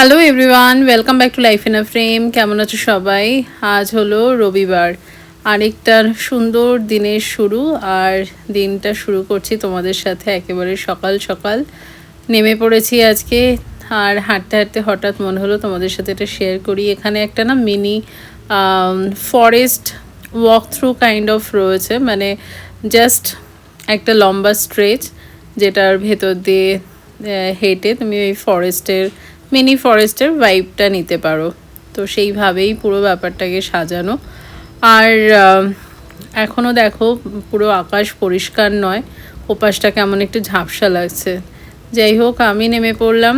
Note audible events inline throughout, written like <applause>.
Hello everyone welcome back to life in a frame কেমন আছো সবাই? আজ হলো রবিবার। আরেকটা সুন্দর দিনের শুরু আর দিনটা শুরু করছি তোমাদের সাথে একেবারে সকাল সকাল। নেমে পড়েছি আজকে আর হাঁটতে হাঁটতে হঠাৎ মনে হলো তোমাদের সাথে এটা শেয়ার করি। এখানে একটা না mini forest walk through kind of রয়েছে। মানে জাস্ট একটা লম্বা স্ট্রেচ যেটার ভেতর দিয়ে হেঁটে তুমি ওই ফরেস্টের মিনি ফরেস্টের ভাইবটা নিতে পারো। তো সেইভাবেই পুরো ব্যাপারটাকে সাজানো। আর এখনও দেখো, পুরো আকাশ পরিষ্কার নয়। ওপাশটা কেমন একটু ঝাপসা লাগছে। যাই হোক, আমি নেমে পড়লাম।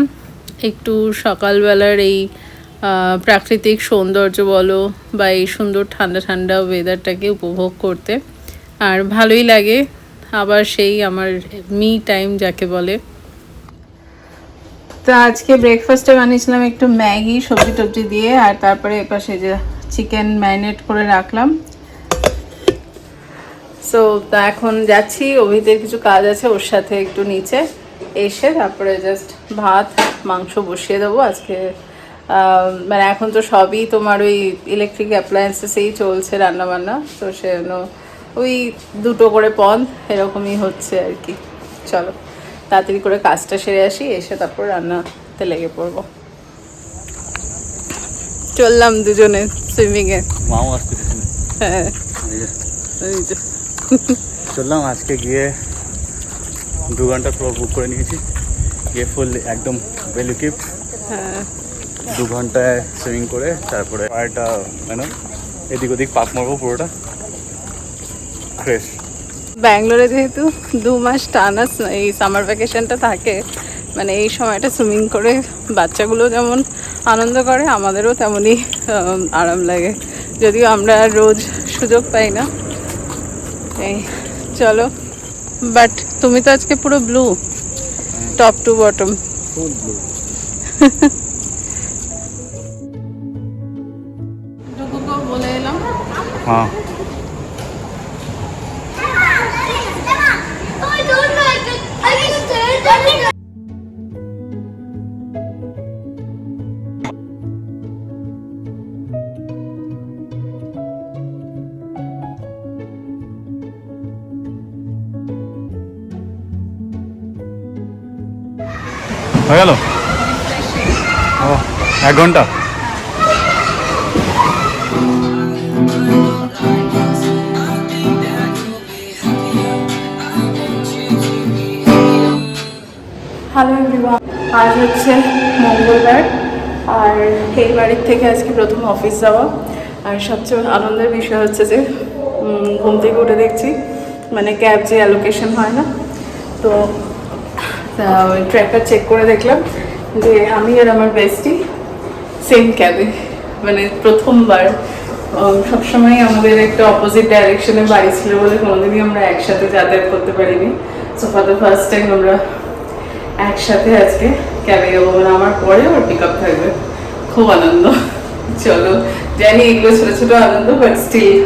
একটু সকালবেলার এই প্রাকৃতিক সৌন্দর্য বলো বা এই সুন্দর ঠান্ডা ঠান্ডা ওয়েদারটাকে উপভোগ করতে। আর ভালোই লাগে। আবার সেই আমার মি টাইম যাকে বলে। তো আজকে ব্রেকফাস্টে বানিয়েছিলাম একটু ম্যাগি, সবজি টবজি দিয়ে, আর তারপরে এপাশে যে চিকেন ম্যারিনেট করে রাখলাম। সো তা এখন যাচ্ছি অভিতের কিছু কাজ আছে, ওর সাথে একটু নিচে এসে তারপরে জাস্ট ভাত, মাংস বসিয়ে দেবো আজকে। মানে এখন তো সবই তোমার ওই ইলেকট্রিক অ্যাপ্লায়েন্সেসেই চলছে রান্নাবান্না, তো সেজন্য ওই দুটো করে পদ, এরকমই হচ্ছে আর কি। চলো। তাড়াতাড়ি করে কাজটা সেরে আসি এসে তারপর রান্নাতে লেগে পড়ব। চললাম দুজনে সুইমিংয়ে মাও আসতে হ্যাঁ। চললাম আজকে গিয়ে দু ঘণ্টা পুরো বুক করে নিয়েছি। গিয়ে ফুল একদম ভ্যালু কিপ হ্যাঁ। দু ঘন্টায় সুইমিং করে তারপরে পায়েটা মানে এদিক ওদিক পাক মারবো পুরোটা। ফ্রেশ ব্যাঙ্গালোরে যেহেতু দু মাস টানা এই সামার ভ্যাকেশনটা থাকে মানে এই সময়টা সুইমিং করে বাচ্চাগুলো যেমন আনন্দ করে আমাদেরও তেমনই আরাম লাগে। যদিও আমরা রোজ সুযোগ পাই না। এই চলো। বাট তুমি তো আজকে পুরো ব্লু টপ টু বটম বলে এলাম। হ্যাঁ। হয়ে গেল? ও, এক ঘণ্টা। হ্যালো আজ হচ্ছে মঙ্গলবার, আর এই বাড়ির থেকে আজকে প্রথম অফিস যাওয়া। আর সবচেয়ে আনন্দের বিষয় হচ্ছে যে ঘুম থেকে উঠে দেখছি মানে ক্যাব যে অ্যালোকেশন হয় না, তো ট্র্যাকার চেক করে দেখলাম যে আমি আর আমার বেস্টি সেম ক্যাবে মানে প্রথমবার সবসময় আমাদের একটা অপোজিট ডাইরেকশনে বাড়ি ছিল বলে কোনোদিনই আমরা একসাথে যাতায়াত করতে পারিনি। So for the first time আমরা একসাথে আজকে ক্যাবে যাব মানে আমার পরে ওর পিক আপ থাকবে। খুব আনন্দ। চলো, জানি এগুলো ছোটো ছোটো আনন্দ বাট স্টিল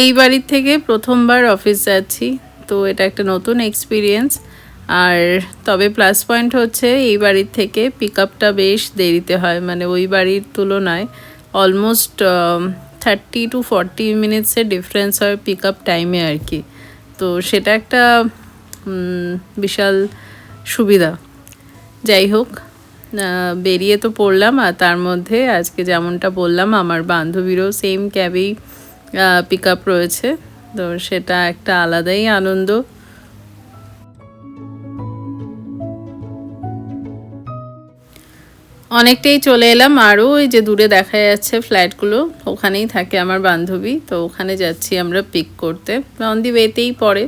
এই বাড়ির থেকে প্রথমবার অফিস যাচ্ছি। তো এটা একটা নতুন এক্সপিরিয়েন্স আর তবে প্লাস পয়েন্ট হচ্ছে এই বাড়ির থেকে পিক আপটা বেশ দেরিতে হয়। মানে ওই বাড়ির তুলনায় অলমোস্ট থার্টি টু ফর্টি মিনিটসের ডিফারেন্স হয় পিক আপ টাইমে আর কি। তো সেটা একটা বিশাল সুবিধা। যাই হোক বেরিয়ে তো পড়লাম। আর তার মধ্যে আজকে যেমনটা বললাম, আমার বান্ধবীরও সেম ক্যাবেই পিক আপ রয়েছে। তো সেটা একটা আলাদাই আনন্দ। অনেকটাই চলে এলাম। আরও ওই যে দূরে দেখা যাচ্ছে ফ্ল্যাটগুলো ওখানেই থাকে আমার বান্ধবী। তো ওখানে যাচ্ছি আমরা পিক করতে। অন দি ওয়েতেই পড়ে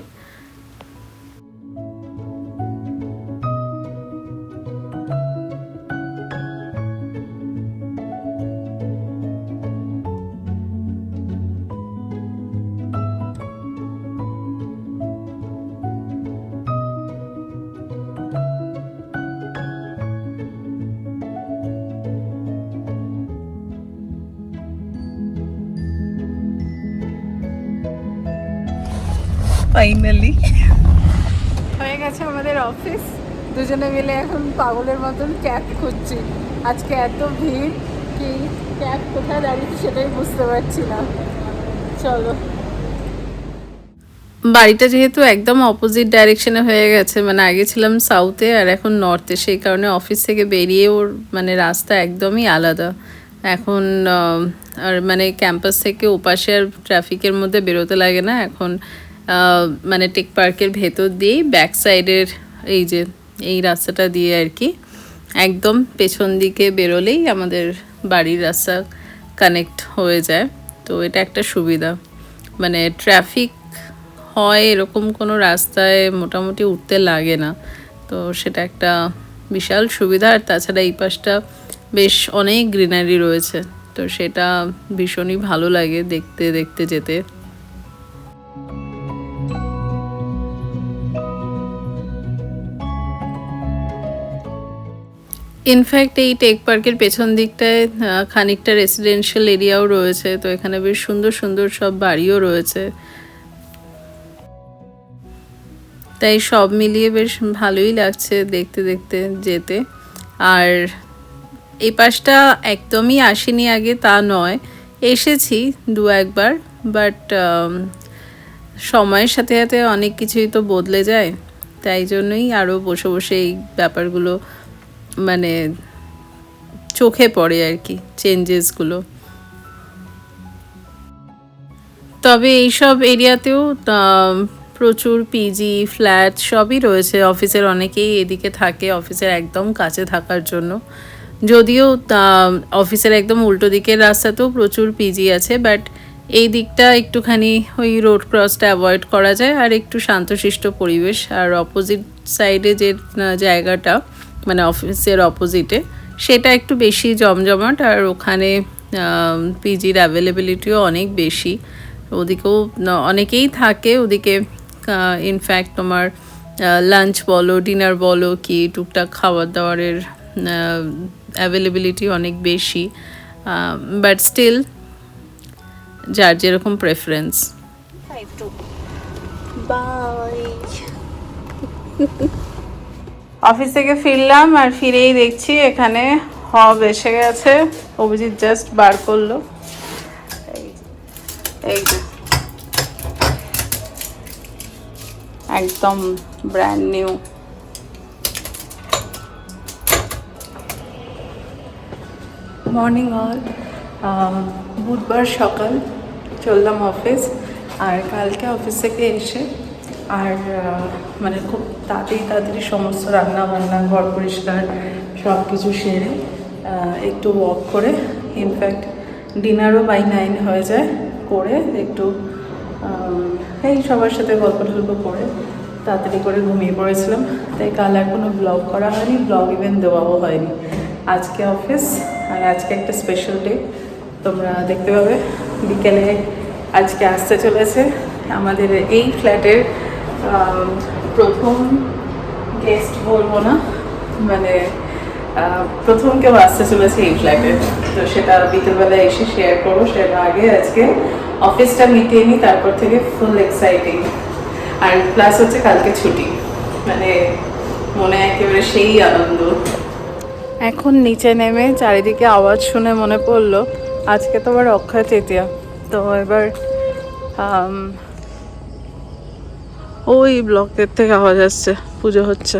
ফাইনালি হয়ে গেছে আমাদের অফিস দুজনে মিলে এখন পাগলের মতন ক্যাব খুঁজছি। আজকে এত ভিড় কি ক্যাব কোথায় দাঁড়িয়েছে সেটাই বুঝতে পারছি না। চলো। বাড়িটা যেহেতু একদম অপোজিট ডাইরেকশনে হয়ে গেছে মানে আগে ছিলাম সাউথে আর এখন নর্থে সেই কারণে অফিস থেকে বেরিয়ে ওর মানে রাস্তা একদমই আলাদা। এখন আর মানে ক্যাম্পাস থেকে ওপাশে আর ট্রাফিকের মধ্যে বেরোতে লাগে না। এখন মানে টেক পার্কের ভেতর দিয়েই ব্যাক সাইডের এই যে, এই রাস্তাটা দিয়ে আর কি একদম পেছন দিকে বেরোলেই আমাদের বাড়ির রাস্তা কানেক্ট হয়ে যায়। তো এটা একটা সুবিধা। মানে ট্রাফিক হয় এরকম কোনো রাস্তায় মোটামুটি উঠতে লাগে না। তো সেটা একটা বিশাল সুবিধা। আর তাছাড়া এই পাশটা বেশ অনেক গ্রিনারি রয়েছে। তো সেটা ভীষণই ভালো লাগে দেখতে দেখতে যেতে। ইনফ্যাক্ট এই টেক পার্কের পেছন দিকটায় খানিকটা রেসিডেন্সিয়াল এরিয়াও রয়েছে, তো এখানে বেশ সুন্দর সুন্দর সব বাড়িও রয়েছে। তাই সব মিলিয়ে বেশ ভালোই লাগছে দেখতে দেখতে যেতে। আর এই পাশটা একদমই আসেনি আগে, তা নয়। এসেছি দু একবার বাট সময়ের সাথে সাথে অনেক কিছুই তো বদলে যায়। তাই জন্যই আরও বসে বসে এই ব্যাপারগুলো মানে চোখে পড়ে আর কি চেঞ্জেসগুলো তবে এইসব এরিয়াতেও প্রচুর পিজি ফ্ল্যাট সবই রয়েছে। অফিসের অনেকেই এদিকে থাকে, অফিসের একদম কাছে থাকার জন্য। যদিও অফিসের একদম উল্টো দিকের রাস্তাতেও প্রচুর পিজি আছে বাট এই দিকটা একটুখানি ওই রোড ক্রসটা অ্যাভয়েড করা যায়। আর একটু শান্তশিষ্ট পরিবেশ, আর অপোজিট সাইডে যে জায়গাটা মানে অফিসের অপোজিটে সেটা একটু বেশি জমজমাট আর ওখানে পিজির অ্যাভেলেবিলিটিও অনেক বেশি। ওদিকেও অনেকেই থাকে, ওদিকে ইনফ্যাক্ট তোমার লাঞ্চ বলো ডিনার বলো, কি টুকটাক খাবার দাবারের অ্যাভেলেবিলিটি অনেক বেশি। বাট স্টিল যার যেরকম প্রেফারেন্স বাই <laughs> অফিস থেকে ফিরলাম আর ফিরেই দেখছি এখানে হব এসে গেছে। অভিজিৎ জাস্ট বার করল। এই একদম ব্র্যান্ড নিউ মর্নিং অল বুধবার সকাল চললাম অফিস আর কালকে অফিস থেকে এসে আর মানে খুব তাড়াতাড়ি তাড়াতাড়ি সমস্ত রান্না বান্না ঘর পরিষ্কার সব কিছু সেরে একটু ওয়াক করে ইনফ্যাক্ট ডিনারও বাই নাইন হয়ে যায়, করে একটু এই সবার সাথে গল্প টল্প করে তাড়াতাড়ি করে ঘুমিয়ে পড়েছিলাম। তাই কাল আর কোনো ব্লগ করা হয়নি ব্লগ ইভেন দেওয়াও হয়নি। আজকে অফিস আর আজকে একটা স্পেশাল ডে তোমরা দেখতে পাবে, বিকেলে আজকে আসতে চলেছে আমাদের এই ফ্ল্যাটের প্রথম গেস্ট বলব না। মানে প্রথম কেউ আসতে চলেছে এই ফ্ল্যাটে তো সেটা বিকেলবেলা এসে শেয়ার করব। সেটা আগে আজকে অফিসটা মিটিয়ে নিই তারপর থেকে ফুল এক্সাইটিং আর প্লাস হচ্ছে কালকে ছুটি। মানে মনে একেবারে সেই আনন্দ। এখন নিচে নেমে চারিদিকে আওয়াজ শুনে মনে পড়ল, আজকে তো আবার অক্ষয় তৃতীয়া। তো এবার ওই ব্লকের থেকে আওয়াজ আসছে, পুজো হচ্ছে।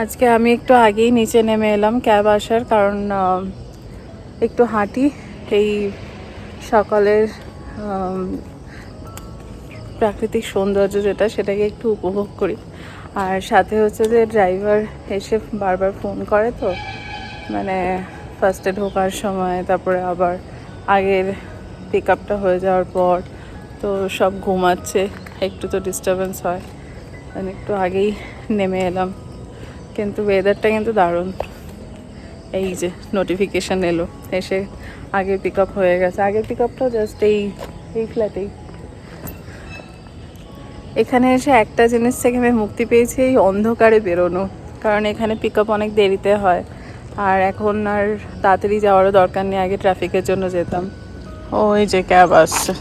আজকে আমি একটু আগেই নিচে নেমে এলাম ক্যাব আসার কারণ একটু হাঁটি। এই সকালের প্রাকৃতিক সৌন্দর্য যেটা, সেটাকে একটু উপভোগ করি। আর সাথে হচ্ছে যে ড্রাইভার এসে বারবার ফোন করে তো মানে ফার্স্টে ঢোকার সময়, তারপরে আবার আগের পিক আপটা হয়ে যাওয়ার পর তো সব ঘুমাচ্ছে, একটু তো ডিস্টারবেন্স হয়। মানে একটু আগেই নেমে এলাম। কিন্তু ওয়েদারটা কিন্তু দারুণ। এই যে নোটিফিকেশান এলো, এসে আগে পিক আপ হয়ে গেছে। আগের পিক আপটাও জাস্ট এই এই ফ্ল্যাটেই এখানে এসে একটা জিনিস থেকে আমি মুক্তি পেয়েছি, এই অন্ধকারে বেরোনো। কারণ এখানে পিক আপ অনেক দেরিতে হয়। আর এখন আর তাড়াতাড়ি যাওয়ারও দরকার নেই আগে ট্রাফিকের জন্য যেতাম। ওই যে ক্যাব আসছে।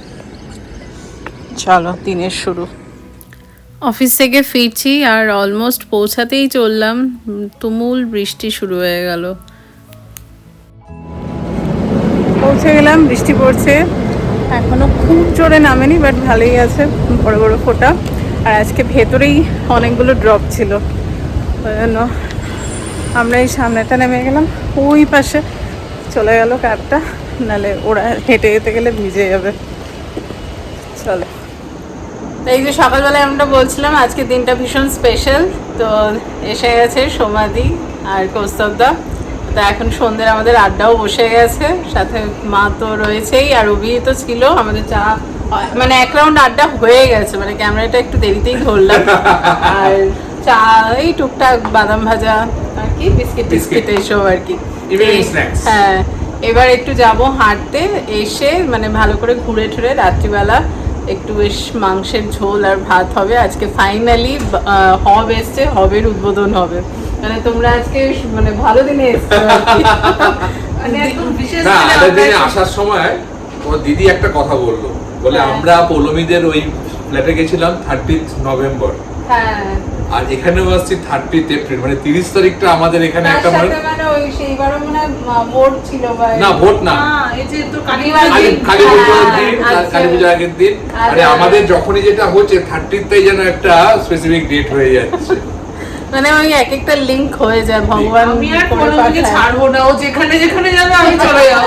চলো দিনের শুরু। অফিস থেকে ফিরছি আর অলমোস্ট পৌঁছাতেই চললাম। তুমুল বৃষ্টি শুরু হয়ে গেল। পৌঁছে গেলাম বৃষ্টি পড়ছে। এখনও খুব জোরে নামেনি বাট ভালোই আছে বড় বড় ফোঁটা। আর আজকে ভেতরেই অনেকগুলো ড্রপ ছিল। ওই জন্য আমরা এই সামনেটা নেমে গেলাম। ওই পাশে চলে গেল ক্যাবটা নালে ওরা হেঁটে যেতে গেলে ভিজে যাবে। চলে। এই যে সকালবেলায় আমরা বলছিলাম আজকে দিনটা ভীষণ স্পেশাল তো এসে গেছে সোমাদি আর কৌস্তবদা। তো এখন সন্ধ্যের আমাদের আড্ডাও বসে গেছে। সাথে মা তো রয়েছেই, আর অভি তো ছিল। আমাদের চা মানে এক রাউন্ড আড্ডা হয়ে গেছে মানে ক্যামেরাটা একটু দেরিতেই ধরলাম। আর চা, এই টুকটাক বাদাম ভাজা আর কি বিস্কিট টিস্কিট এইসব আর কি। হ্যাঁ এবার একটু যাব হাঁটতে এসে মানে ভালো করে ঘুরে ঠুরে রাত্রিবেলা একটু বেশ মাংসের ঝোল আর ভাত হবে। আজকে ফাইনালি হব এসছে হবের উদ্বোধন হবে। মানে তোমরা আজকে মানে ভালো দিনে এসছো। মানে আসার সময় ও দিদি একটা কথা বলল। বলে হ্যাঁ। আমরা পৌলমীদের ওই ফ্ল্যাটে গেছিলাম থার্টি নভেম্বর হ্যাঁ। আর এখানেও আসছি থার্টি এপ্রিল মানে তিরিশ তারিখটা আমাদের এখানে একটা মানে মানে সেইবারও মানে ভোট ছিল না ভোট না। এই যে তো কালীবাড়ি কালী পুজোর দিন। কালী পুজোর আগের দিন। আরে আচ্ছা। আমাদের যখনই যেটা হচ্ছে থার্টিতেই যেন একটা স্পেসিফিক ডেট হয়ে যাচ্ছে। মানে ওই এক একটা লিংক হয়ে যায় ভগবান আমি আর পৌলমীকে ছাড়বো না ও যেখানে যেখানে যাবে আমি চলে যাব।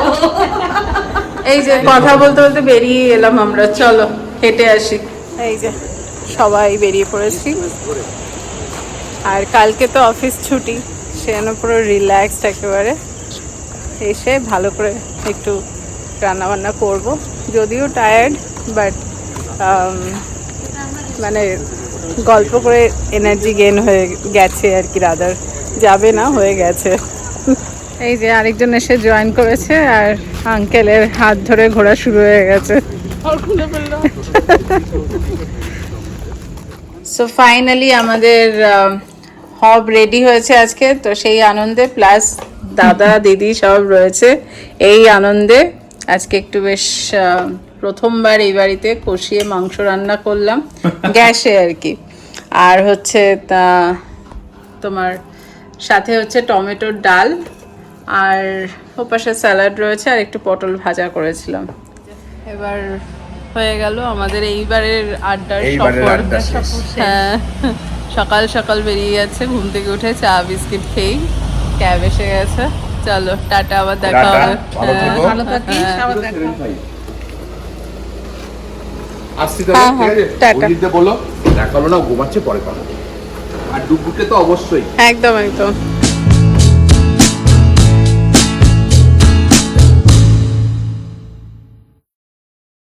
এই যে কথা বলতে বলতে বেরিয়ে এলাম আমরা চলো হেঁটে আসি। এই যে সবাই বেরিয়ে পড়েছি। আর কালকে তো অফিস ছুটি, সে যেন পুরো রিল্যাক্সড একেবারে। এসে ভালো করে একটু রান্না বান্না করব। যদিও টায়ার্ড বাট মানে গল্প করে এনার্জি গেন হয়ে গেছে আর কি রাদার যাবে না, হয়ে গেছে। এই যে আরেকজন এসে জয়েন করেছে আর আঙ্কেলের হাত ধরে ঘোরা শুরু হয়ে গেছে। <laughs> সো ফাইনালি আমাদের হব রেডি হয়েছে আজকে তো সেই আনন্দে প্লাস দাদা দিদি সব রয়েছে। এই আনন্দে আজকে একটু বেশ প্রথমবার এই বাড়িতে কষিয়ে মাংস রান্না করলাম <laughs> গ্যাসে আর কি। আর হচ্ছে তা তোমার সাথে হচ্ছে টমেটোর ডাল আর ওপাশে স্যালাড রয়েছে আর একটু পটল ভাজা করেছিলাম। এবার হয়ে গেল আমাদের এইবারের আড্ডার সফর। হ্যাঁ। সকাল সকাল বেরিয়ে যাচ্ছে ঘুম থেকে উঠে চা বিস্কিট খেয়েই ক্যাব এসে গেছে। চলো টাটা আবার দেখা হবে। ভালো হ্যাঁ, হ্যাঁ। দেখা আসছি হ্যাঁ, তাহলে ঠিক হ্যাঁ, আছে? বলো দেখাল না ঘুমাচ্ছে পরে কথা আর ডুবুকে তো অবশ্যই। একদম একদম।